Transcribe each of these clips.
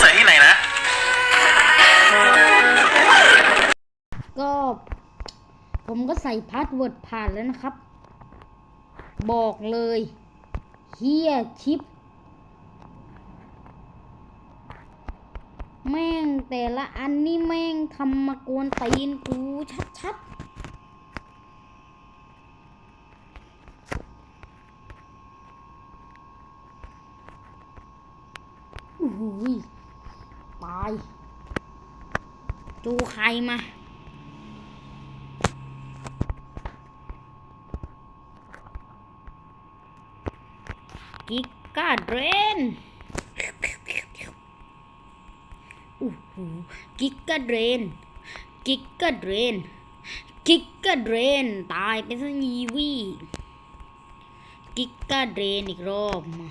ใส่ที่ไหนนะ ก็ ผมก็ใส่พาสเวิร์ดผ่านแล้วนะครับ บอกเลยเฮียชิป แม่งแต่ละอันนี่แม่งทำมากวนตีนกูชัดๆอู้หูยายจูใครมา กิกาเดรนอู้หูกิกาเดรน กิกาเดรน กิกาเดรน ตายไปซะยีวีกิกาเดรนอีกรอบมา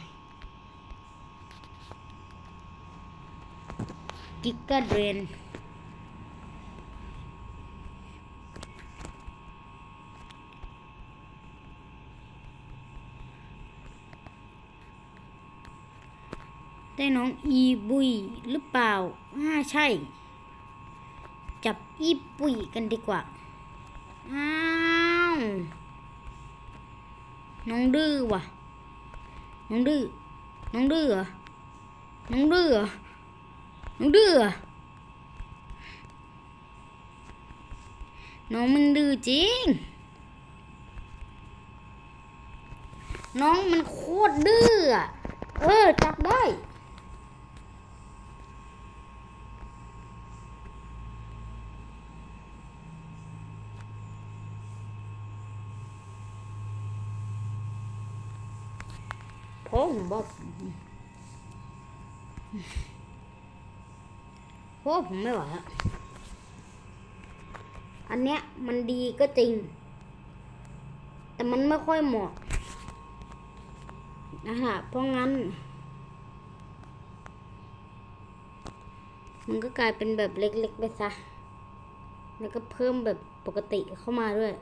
กิกาเดรนได้น้องอีบุยหรือเปล่าอ่าใช่ จับอีปุยกันดีกว่า อ้าว น้องดื้อว่ะ น้องดื้อ น้องดื้อเหรอ น้องดื้อเหรอ น้องดื้อน้องมันดื้อจริง น้องมันโคตรดื้อเออจับได้เพราะผมบอก เพราะผมไม่ไหวแล้วอันเนี้ยมันดีก็จริง แต่มันไม่ค่อยเหมาะนะฮะเพราะงั้น มันก็กลายเป็นแบบเล็กๆไปซะ แล้วก็เพิ่มแบบปกติเข้ามาด้วย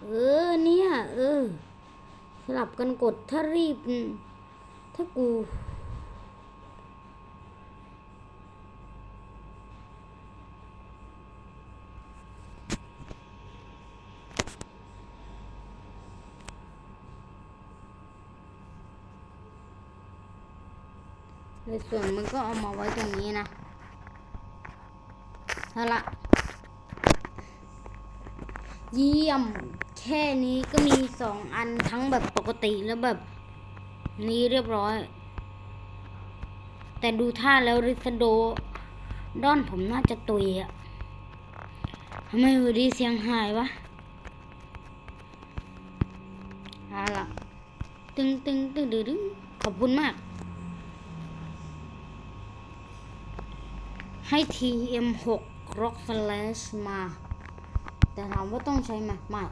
เออเนี่ย เออสลับกันกดถ้ารีบ ถ้ากู ในส่วนมันก็เอามาไว้ตรงนี้นะเอาละเยี่ยม แค่นี้ก็มีสองอันทั้งแบบปกติแล้วแบบนี้เรียบร้อย แต่ดูท่าแล้วริซโดด้อนผมน่าจะตุยอะทำไมวันดีเสียงหายวะเอาละตึงตึงตึงดึงดึงขอบคุณมาก ให้ TM6 Rock Slash มา แต่ถามว่าต้องใช้ไหมไม่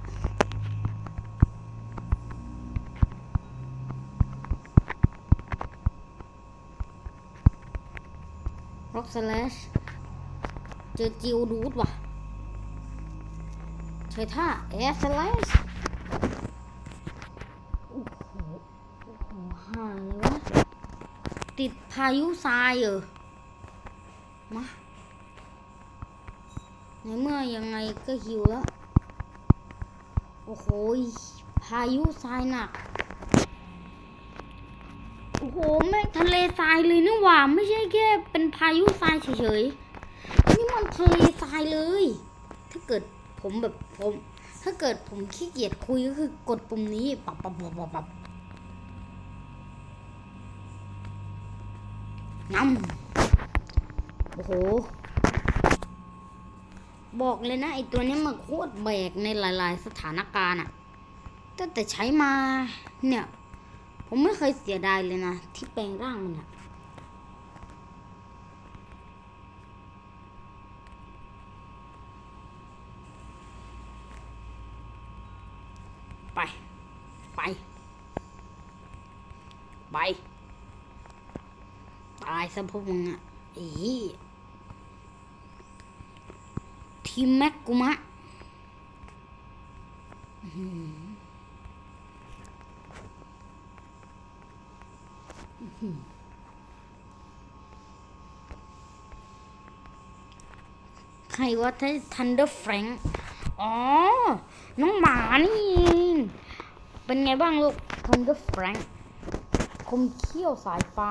Rock Slash เจอจิวดูดว่ะ ใช้ท่า Air Slash โอ้โหโอ้โหห่าเลยวะ ติดพายุทรายเหรอ มาในเมื่อยังไงก็หิวแล้ว โอ้โห พายุทรายหนัก โอ้โห แม่ทะเลทรายเลยนี่หว่า ไม่ใช่แค่เป็นพายุทรายเฉยๆ นี่มันทะเลทรายเลย ถ้าเกิดผมแบบผม ถ้าเกิดผมขี้เกียจคุยก็คือกดปุ่มนี้ปับปับปับปับปับน้ำ โอ้โห บอกเลยนะไอตัวนี้มันโคตรแบกในหลาย ๆ สถานการณ์อะตั้งแต่ใช้มาเนี่ย ผมไม่เคยเสียดายเลยนะ ที่แปลงร่างมันอะไป ไป ไป ตายซะพวกมึงอะอี คิมแมกกูมะใครว่าท่ทันเดอร์แฟรงอ๋อ น้องหมานี่เองเป็นไงบ้างลูกทันเดอร์แฟรงคมเขี้ยวสายฟ้า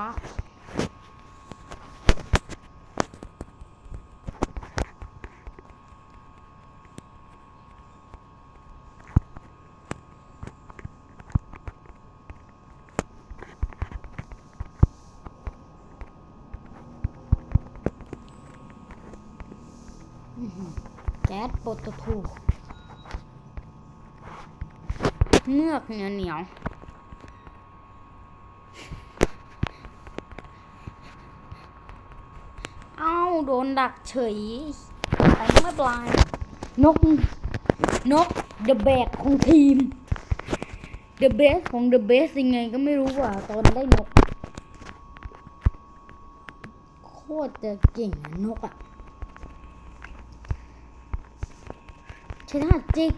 แก๊สโปรโตทูเมือกเหนียวเหนียวเอ้าโดนดักเฉยแต่ไม่ป็นไรนก นกเดอะแบกของทีมเดอะเบสของเดอะเบสยังไงก็ไม่รู้ว่ะตอนได้นก โคตรจะเก่งนกอะใช่ท่าจิก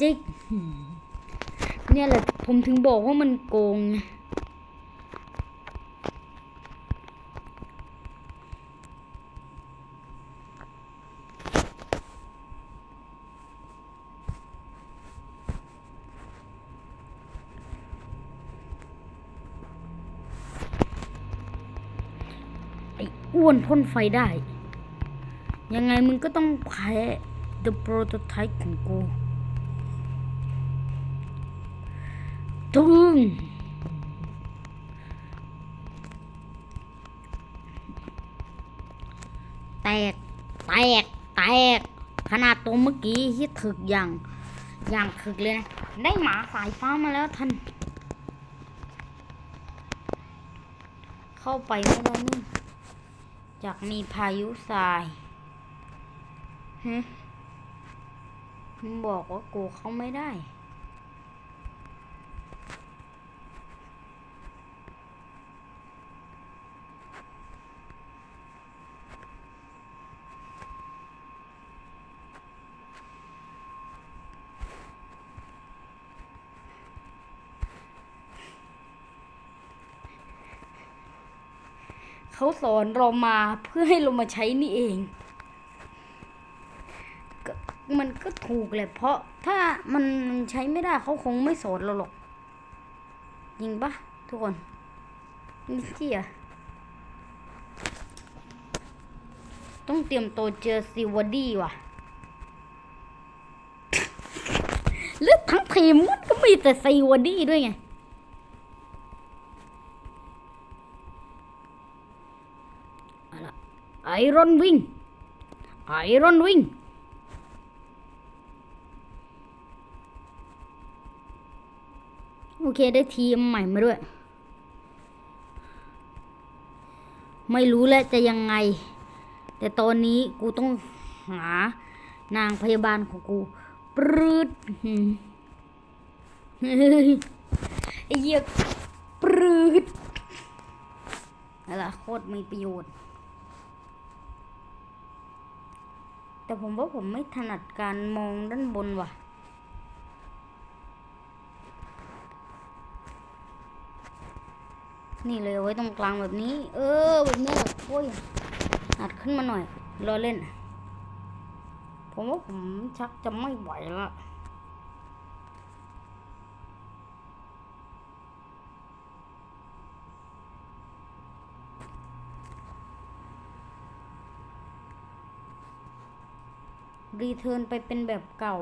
จิกเนี่ยแหละผมถึงบอกว่ามันโกงไงไอ้อ้วนพ่นไฟได้ ยังไงมึงก็ต้องแพ้ The Prototype ของกูตึงแตก แตก แตก ขนาดตัวเมื่อกี้ที่ถึกอย่าง อย่างถึกเลยนะ ได้หมาสายฟ้ามาแล้วท่าน เข้าไปไม่ได้นี่จากมีพายุทราย ฮะมึงบอกว่ากูเข้าไม่ได้ เขาสอนเรามาเพื่อให้เรามาใช้นี่เอง มันก็ถูกแหละเพราะถ้ามันใช้ไม่ได้เขาคงไม่สอนเราหรอกจริงปะทุกคนนี่เจียต้องเตรียมตัวเจอซิวดี้ว่ะเลือกทั้งทีมมันก็มีแต่ซิวดี้ด้วยไงอาล่ะไอรอนวิงไอรอนวิง โอเคได้ทีมใหม่มาด้วย ไม่รู้แล้วจะยังไง แต่ตอนนี้กูต้องหานางพยาบาลของกูปรืดเฮ้ยไอ้เหี้ยปรืดอะไรโคตรมีประโยชน์ แต่ผมว่าผมไม่ถนัดการมองด้านบนว่ะ นี่เลยเอาไว้ตรงกลางแบบนี้ เออแบบนี้โอ้ยอัดขึ้นมาหน่อย รอเล่น ผมว่าผมชักจะไม่ไหวละรีเทิร์นไปเป็นแบบเก่า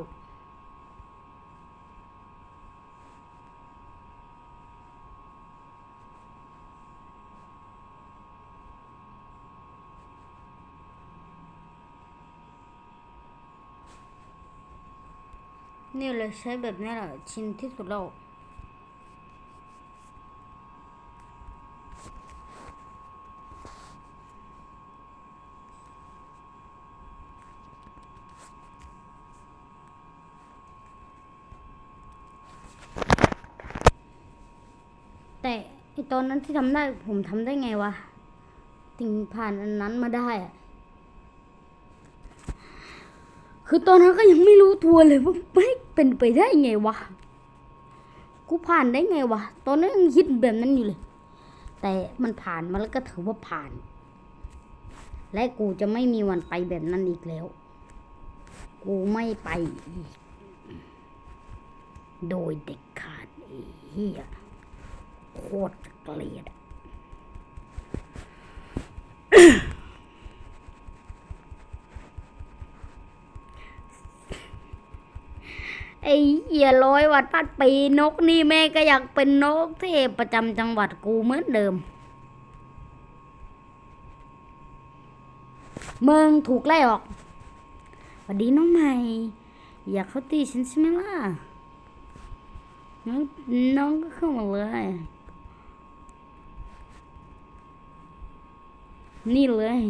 นี่เลยใช้แบบนี้แหละชินที่สุดแล้วแต่ไอตอนนั้นที่ทำได้ผมทำได้ไงวะถึงผ่านอันนั้นมาได้อะคือตอนนั้นก็ยังไม่รู้ตัวเลยว่าไม่ เป็นไปได้ไงวะ กูผ่านได้ไงวะ ตอนนั้นยังคิดแบบนั้นอยู่เลย แต่มันผ่านมาแล้วก็ถือว่าผ่าน และกูจะไม่มีวันไปแบบนั้นอีกแล้ว กูไม่ไปอีก โดยเด็ดขาดเหี้ยโคตรเกลียด ไอ้เหี้ยร้อยวัดพัดปีนกนี่แม่ก็อยากเป็นนกเทพประจำจังหวัดกูเหมือนเดิม เมืองถูกไล่ออกสวัสดีน้องใหม่ อยากเข้าตีฉันใช่ไหมล่ะ น้องน้องก็เข้ามาเลย นี่เลย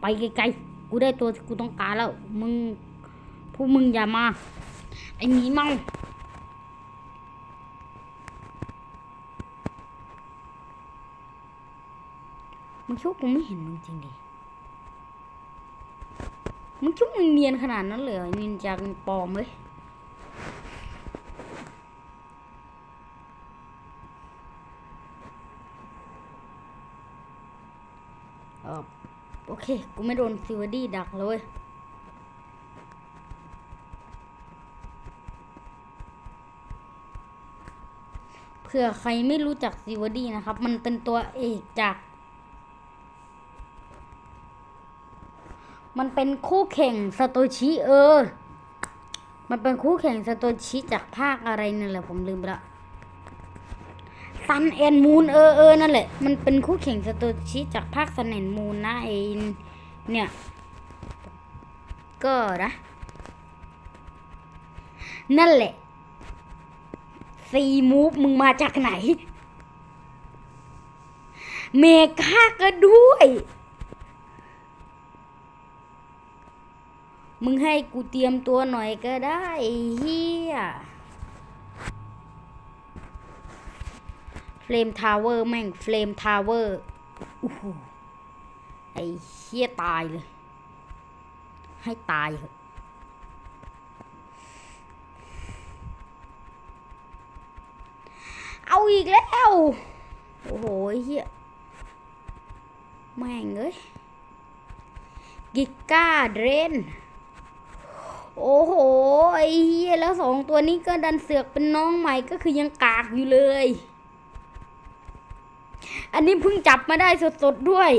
ไปไกลๆ กูได้ตัวที่กูต้องการแล้ว มึง พวกมึงอย่ามา ไอ้หมีเมามึงคิดว่ากูไม่เห็นมึงจริงดิ มึงคิดว่ามึงเนียนขนาดนั้นเลยเหรอนินจากปลอมเลย เออ โอเค กูไม่โดนซิวดี้ดักเลยเผื่อใครไม่รู้จักซิวดี้นะครับ มันเป็นตัวเอกจาก มันเป็นคู่แข่งสโตชิเออ มันเป็นคู่แข่งสโตชิจากภาคอะไรนั่นแหละผมลืมไปละ ซันแอนมูนเออเออนั่นแหละ มันเป็นคู่แข่งสโตชิจากภาคซันแอนมูนนะไอเนี่ย ก็นะ นั่นแหละซีมูฟมึงมาจากไหน เมกาก็ด้วย มึงให้กูเตรียมตัวหน่อยก็ได้เฮียเฟ ลมทาวเวอร์แม่งเฟลมทาวเวอร์อู้หูไอ้เฮียตายเลย ให้ตายเถอะเอาอีกแล้ว โอ้โหเฮียแม่งเอ้ยกิก้าเดรนโอ้โหไอ้เฮียแล้วสองตัวนี้ก็ดันเสือกเป็นน้องใหม่ก็คือยังกากอยู่เลย อันนี้เพิ่งจับมาได้สดๆด้วย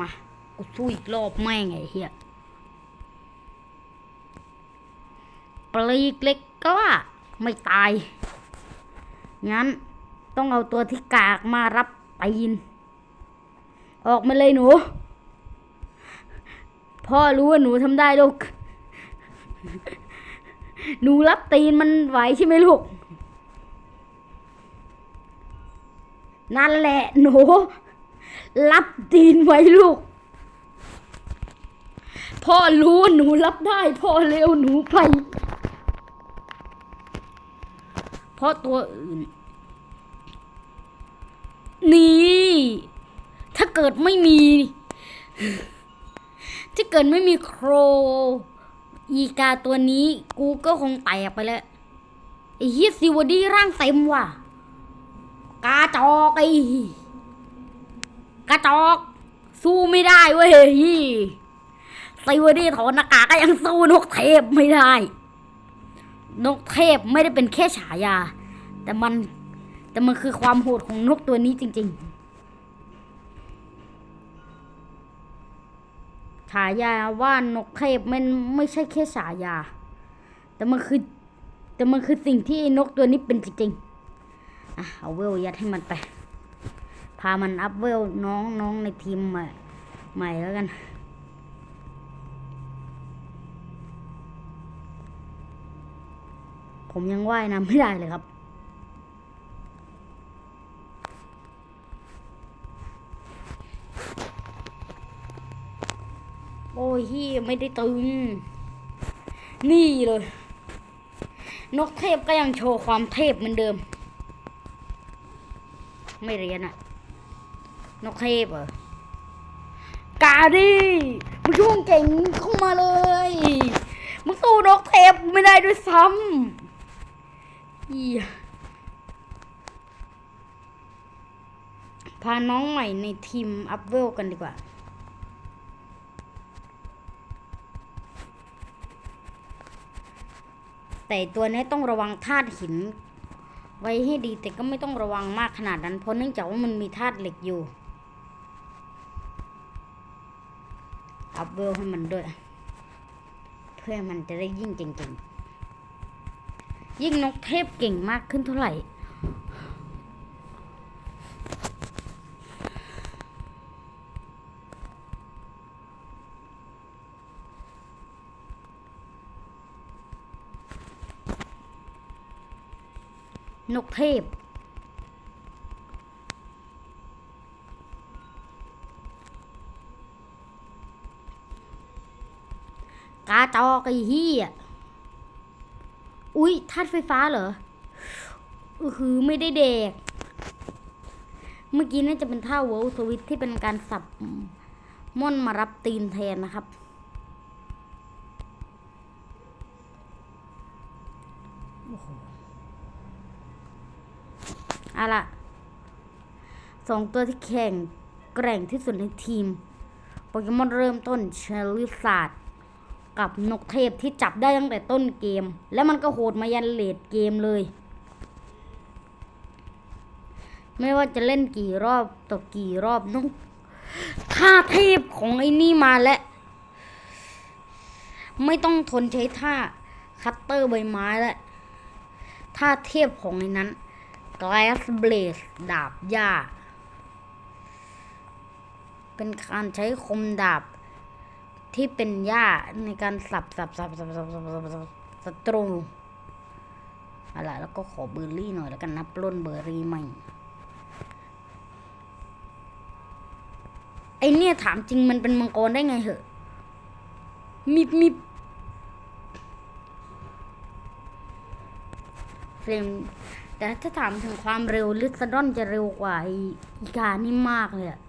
มา กูสู้อีกรอบแม่งไอ้เฮียปลีกเล็กก็ว่าไม่ตาย งั้นต้องเอาตัวที่กากมารับปีน ออกมาเลยหนู พ่อรู้ว่าหนูทำได้ลูก หนูรับตีนมันไหวใช่ไหมลูก นั่นแหละหนู รับตีนไว้ลูก พ่อรู้หนูรับได้ พ่อเร็วหนูไปเพราะตัวอื่น นี่ ถ้าเกิดไม่มี ถ้าเกิดไม่มีโคร อีกาตัวนี้ กูก็คงแตกไปแล้วไอ้เฮียซิวดี้ร่างเต็มว่ะ กาจอกไอ้กาจอก สู้ไม่ได้เว้ยซิวดี้ถอนหน้ากากก็ยังสู้นกเทพไม่ได้ นกเทพไม่ได้เป็นแค่ฉายา แต่มันแต่มันคือความโหดของนกตัวนี้จริง ๆ ฉายาว่านกเทพมันไม่ใช่แค่ฉายา แต่มันคือแต่มันคือสิ่งที่นกตัวนี้เป็นจริงๆ อะเอาเวลยัดให้มันไป พามันอัพเวลน้องน้องในทีมใหม่ใหม่แล้วกันผมยังว่ายน้ำไม่ได้เลยครับ โอ้ยเฮียไม่ได้ตึง นี่เลย นกเทพก็ยังโชว์ความเทพเหมือนเดิม ไม่เรียนอะนกเทพเหรอกาดิมึงช่วงเก่งเข้ามาเลยมึงสู้นกเทพไม่ได้ด้วยซ้อีพาน้องใหม่ในทีมอัพเวลกันดีกว่า แต่ตัวนี้ต้องระวังธาตุหิน ไว้ให้ดีแต่ก็ไม่ต้องระวังมากขนาดนั้น เพราะเนื่องจากว่ามันมีธาตุเหล็กอยู่ อัพเวลให้มันด้วย เพื่อมันจะได้ยิ่งเก่งๆ ยิ่งนกเทพเก่งมากขึ้นเท่าไหร่ นกเทพ กาจอกไอ้เหี้ยอุ๊ยธาตุไฟฟ้าเหรออือหือไม่ได้เด็ก เมื่อกี้น่าจะเป็นท่าเวลสวิตที่เป็นการสับม่อนมารับตีนแทนนะครับ โอ้โห เอาล่ะสองตัวที่แข่งแกร่งที่สุดในทีม โปเกมอนเริ่มต้นเชอริสาดกับนกเทพที่จับได้ตั้งแต่ต้นเกม แล้วมันก็โหดมายันเลดเกมเลย ไม่ว่าจะเล่นกี่รอบต่อกี่รอบนกท่าเทพของไอ้นี่มาแล้วไม่ต้องทนใช้ท่าคัตเตอร์ใบไม้แล้วท่าเทพของไอ้นั้น Glass Blaze ดาบหญ้า เป็นการใช้คมดาบ ที่เป็นหญ้าในการสับสับสับสับสับสับสับสับศัตรูอาล่ะแล้วก็ขอเบอร์รี่หน่อยแล้วกันนับล้นเบอร์รี่ใหม่ไอเนี่ยถามจริงมันเป็นมังกรได้ไงเหอะมิบมิบเฟรม แต่ถ้าถามถึงความเร็วลิซาดอนจะเร็วกว่าออีกานี่มากเลยอะ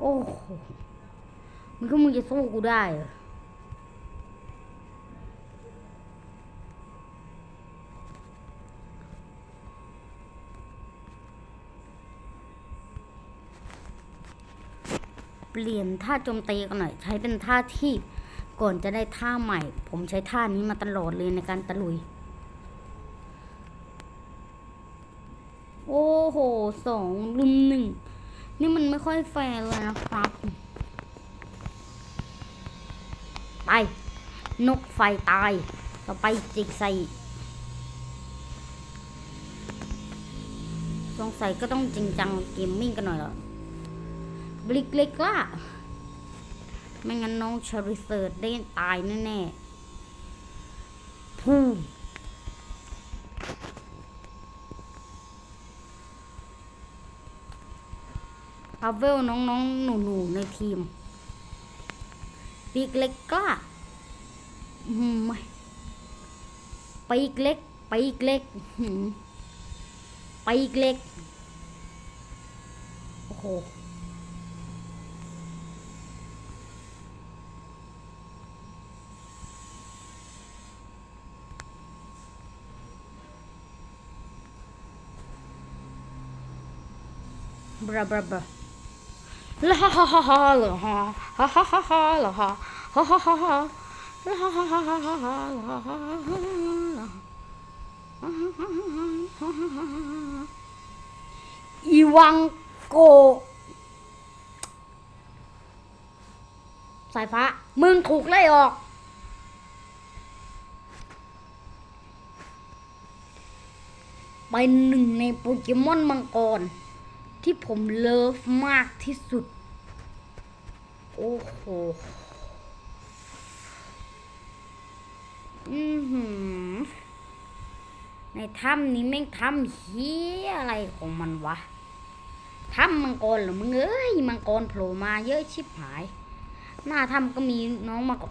โอ้โหมันก็มึงจะสู้กูได้เหรอเปลี่ยนท่าโจมตีกันหน่อย ใช้เป็นท่าที่ก่อนจะได้ท่าใหม่ ผมใช้ท่านี้มาตลอดเลยในการตะลุย โอ้โห สองรุมหนึ่ง นี่มันไม่ค่อยแฟร์เลยนะครับ ไป นกไฟตาย ต่อไปจิกใส่สงสัยก็ต้องจริงจังเกมมิ่งกันหน่อยแล้วบลิกเล็กล่ะ ไม่งั้นน้องชาริเซิร์ดได้ตายแน่ๆพูม อาเวลน้องๆ หนูๆ ในทีมปีกเล็กกล้าอืมไปีกเล็กปีกเล็กหืมปีกเล็ก โอ้โหบราบราบรา ลาฮ่าฮ่าฮ่าฮ่าลาฮ่าฮ่าฮ่าฮ่าฮ่าลาฮ่าฮ่าฮ่าฮ่าฮ่าลาฮ่าฮ่าฮ่าฮ่าฮ่าฮ่าลาฮ่าฮ่าฮ่าอีวังโก สายฟ้า มึงถูกไล่ออกเป็นหนึ่งในโปเกมอนมังกร ที่ผมเลิฟมากที่สุด โอ้โหอือหือในถ้ำนี้แม่งถ้ำเฮียอะไรของมันวะถ้ำมังกรเหรือมึงเอ้ยมังกรโผล่มาเยอะชิบหาย หน้าถ้ำก็มีน้องมังกร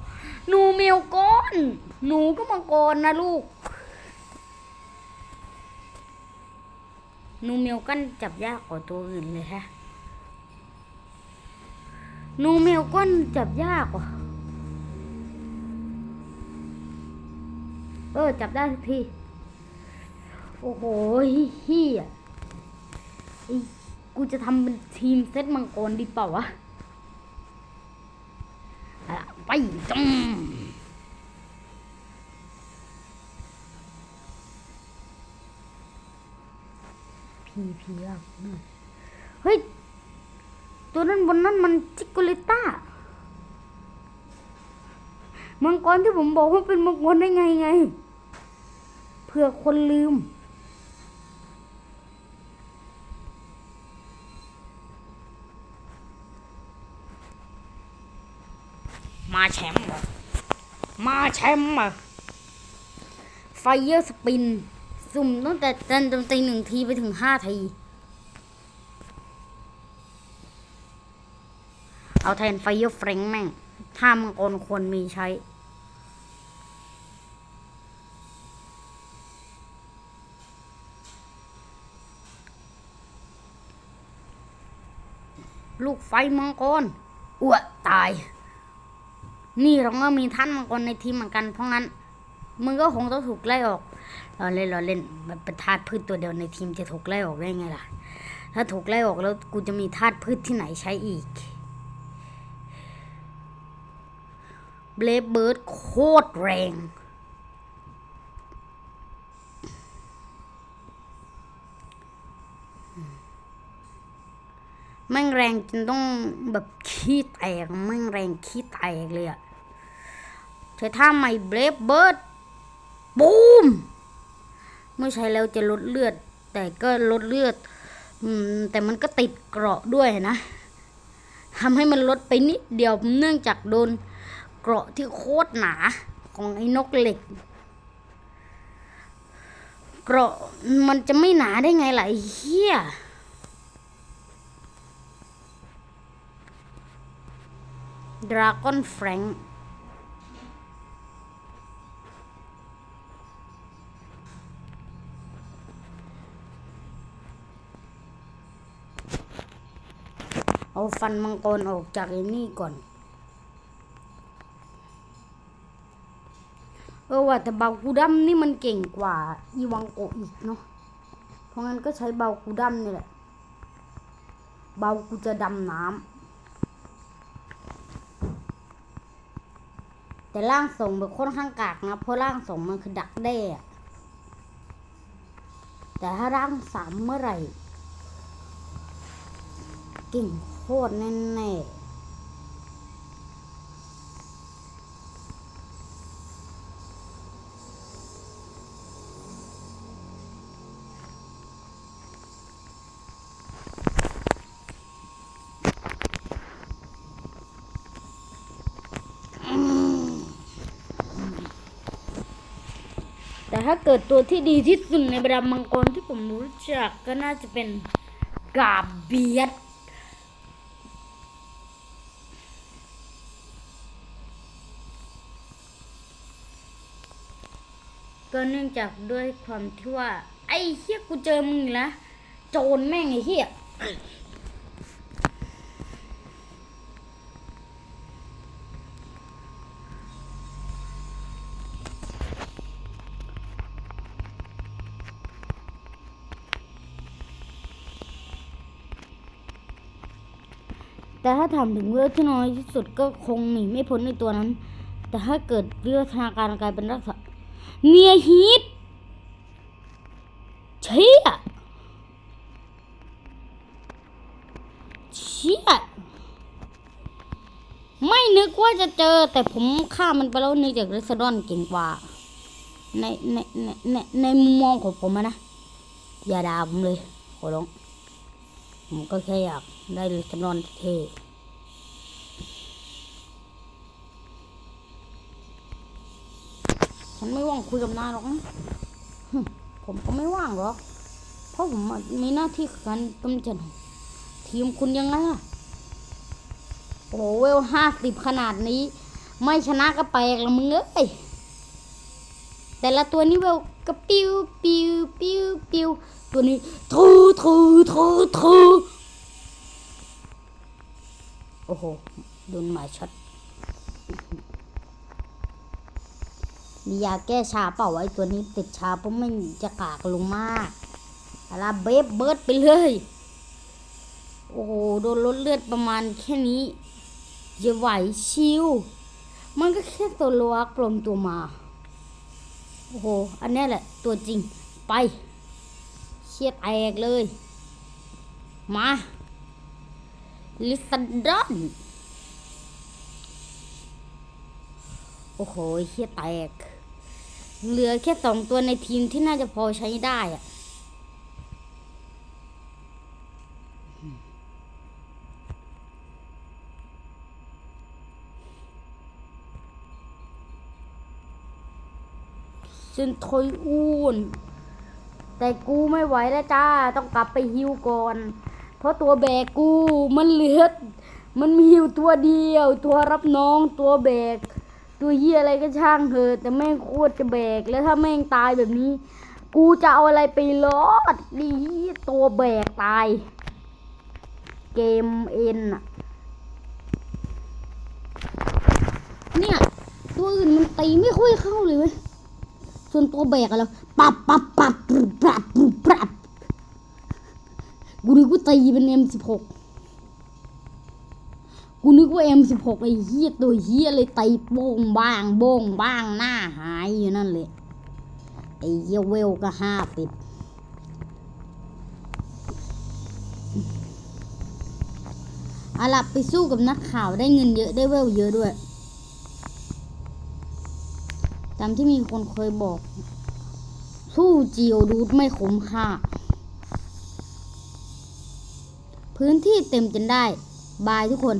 หนูเมลกอนหนูก็มังกรนะลูก นูเมลกันจับยากกว่าตัวอื่นเลยฮะนูเมลก้นจับยากกว่าเออ จับได้ทุกทีโอ้โหเฮียไอ้กูจะทำเป็นทีมเซตมังกรดีเปล่าวะไปจ้ มพีพีอะเฮ้ย ตัวนั้นบนนั้นมันจิกกเลต้า มังกรที่ผมบอกว่าเป็นมังกรได้ไงไง เผื่อคนลืม มาแชมป์มาแชมป์อะไฟเยอร์สปิน สุ่มตั้งแต่จันตีหนึ่งทีไปถึงห้าที เอาแทนไฟเยอร์แฟรงแม่งถ้ามังกรควรมีใช้ ลูกไฟมังกรอ้วตาย นี่เราก็มีท่านมังกรในทีมเหมือนกันเพราะงั้น มึงก็คงต้องถูกไล่ออก เราเล่นเราเล่นมันเป็นธาตุพืชตัวเดียวในทีมจะถูกไล่ออกได้ไงล่ะ ถ้าถูกไล่ออกแล้วกูจะมีธาตุพืชที่ไหนใช้อีกเบลเบิร์ดโคตรแรงแม่งแรงจนต้องแบบขี้แตกแม่งแรงขี้แตกเลยอะใช้ท่าใหม่เบรฟเบิร์ดบูม เมื่อใช้แล้วจะลดเลือด แต่ก็ลดเลือดอืมแต่มันก็ติดเกราะด้วยนะทำให้มันลดไปนิดเดียวเนื่องจากโดนเกราะที่โคตรหนาของไอ้นกเหล็ก เกราะมันจะไม่หนาได้ไงล่ะไอ้เหี้ยดราก้อนแฟรงค์ เอาฟันมังกรออกจากไอ้นี่ก่อน เออว่าแต่เบากูดัมนี่มันเก่งกว่าอีวังโกอีกเนาะ เพราะงั้นก็ใช้เบากูดัมนี่แหละ เบากูจะดำน้ำแต่ร่างทรงเป็นค่อนข้างกากนะ เพราะร่างทรงมันคือดักแด้แต่ถ้าร่างสามเมื่อไหร่เก่งโค ตรแน่ๆแต่ถ้าเกิดตัวที่ดีที่สุดในบรรดามังกรที่ผมรู้จักก็น่าจะเป็นกาเบียด เนื่องจากด้วยความที่ว่า ไอ้เฮียกูเจอมึงแล้วโจรแม่งไอ้เฮียแต่ถ้าถามถึงเวลที่น้อยที่สุดก็คงหนีไม่พ้นในตัวนั้น แต่ถ้าเกิดวิวัฒนาการกลายเป็นรักษา เนียฮีทเชี่ยเชี่ยไม่นึกว่าจะเจอแต่ผมฆ่ามันไปแล้วนึกจากเรสดอนเก่งกว่า ในในในในในมุมมองของผมนะ อย่าด่าผมเลยขอร้องผมก็แค่อยากได้เรสดอนเท่ ฉันไม่ว่างคุยกับนายหรอกนะผมก็ไม่ว่างหรอก เพราะผมมีหน้าที่การกำจัดทีมคุณยังไงล่ะ โอ้โหเวลห้าสิบขนาดนี้ ไม่ชนะก็แปลกละมึงเอ้ย แต่ละตัวนี้เวลก็ปิ้วปิ้วปิ้วปิ้วตัวนี้ทูทูทูทูโอ้โห โดนหมาช็อต มียาแก้ชาเปล่าไว้ตัวนี้ติดชาเพราะมันจะกากลงมากอาราเบฟเบิร์ดไปเลย โอ้โห โดนลดเลือดประมาณแค่นี้อย่าไหวชิว มันก็แค่ตัวลวกปลอมตัวมา โอ้โห อันนี้แหละ ตัวจริง ไปเชียดแตกเลย มาลิซันดอนโอ้โหเชียแตก เหลือแค่สองตัวในทีมที่น่าจะพอใช้ได้อะเซนทอยอูนแต่กูไม่ไหวแล้วจ้า ต้องกลับไปฮิวก่อน เพราะตัวแบกกูมันเหลือ มันมีอยู่ตัวเดียว ตัวรับน้องตัวแบก ตัวเฮียอะไรก็ช่างเถอะแต่แม่งโคตรจะแบก แล้วถ้าแม่งตายแบบนี้ กูจะเอาอะไรไปรอดดีตัวแบกตาย เกมเอ็นอะเนี่ย ตัวอื่นมันตีไม่ค่อยเข้าเลยเว้ยส่วนตัวแบกอะเราปับปับปับปับปับปรับปรับกูนึกว่าตีเป็นเอ็มสิบหก กูนึกว่าเอ็มสิบหกไอ้เหี้ยตัวเหี้ยเลยไตโป้งบ้างโบ้งบ้างหน้าหายอยู่นั่นเลยไอ้เหี้ยเวลก็ห้าสิบเอาล่ะไปสู้กับนักข่าวได้เงินเยอะได้เวลเยอะด้วยตามที่มีคนเคยบอก สู้จีโอดูดไม่คุ้มค่า พื้นที่เต็มจนได้ บายทุกคน